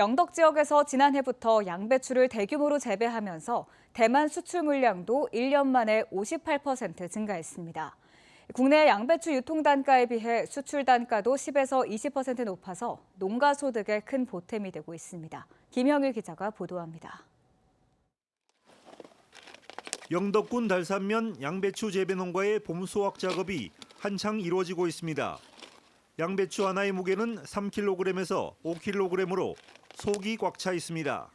영덕 지역에서 지난해부터 양배추를 대규모로 재배하면서 대만 수출 물량도 1년 만에 58% 증가했습니다. 국내 양배추 유통 단가에 비해 수출 단가도 10에서 20% 높아서 농가 소득에 큰 보탬이 되고 있습니다. 김형일 기자가 보도합니다. 영덕군 달산면 양배추 재배 농가의 봄 수확 작업이 한창 이루어지고 있습니다. 양배추 하나의 무게는 3kg에서 5kg으로 속이 꽉 차 있습니다.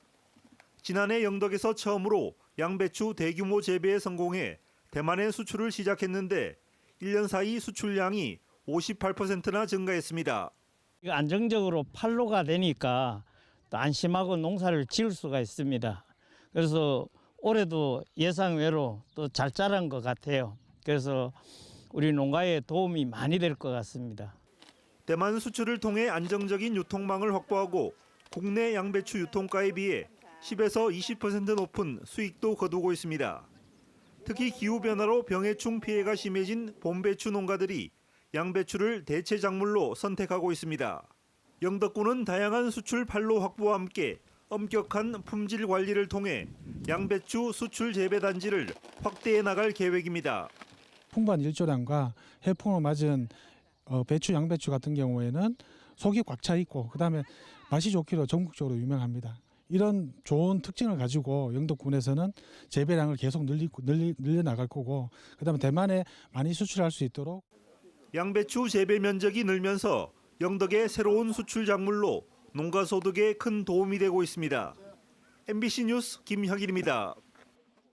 지난해 영덕에서 처음으로 양배추 대규모 재배에 성공해 대만에 수출을 시작했는데 1년 사이 수출량이 58%나 증가했습니다. 안정적으로 판로가 되니까 또 안심하고 농사를 지을 수가 있습니다. 그래서 올해도 예상외로 또 잘 자란 것 같아요. 그래서 우리 농가에 도움이 많이 될 것 같습니다. 대만 수출을 통해 안정적인 유통망을 확보하고 국내 양배추 유통가에 비해 10에서 20% 높은 수익도 거두고 있습니다. 특히 기후 변화로 병해충 피해가 심해진 봄배추 농가들이 양배추를 대체 작물로 선택하고 있습니다. 영덕군은 다양한 수출 판로 확보와 함께 엄격한 품질 관리를 통해 양배추 수출 재배 단지를 확대해 나갈 계획입니다. 풍부한 일조량과 해풍을 맞은 어, 배추, 양배추 같은 경우에는 속이 꽉 차 있고 그다음에 맛이 좋기로 전국적으로 유명합니다. 이런 좋은 특징을 가지고 영덕군에서는 재배량을 계속 늘리, 늘려 나갈 거고 그다음에 대만에 많이 수출할 수 있도록 양배추 재배 면적이 늘면서 영덕의 새로운 수출 작물로 농가 소득에 큰 도움이 되고 있습니다. MBC 뉴스 김혁일입니다.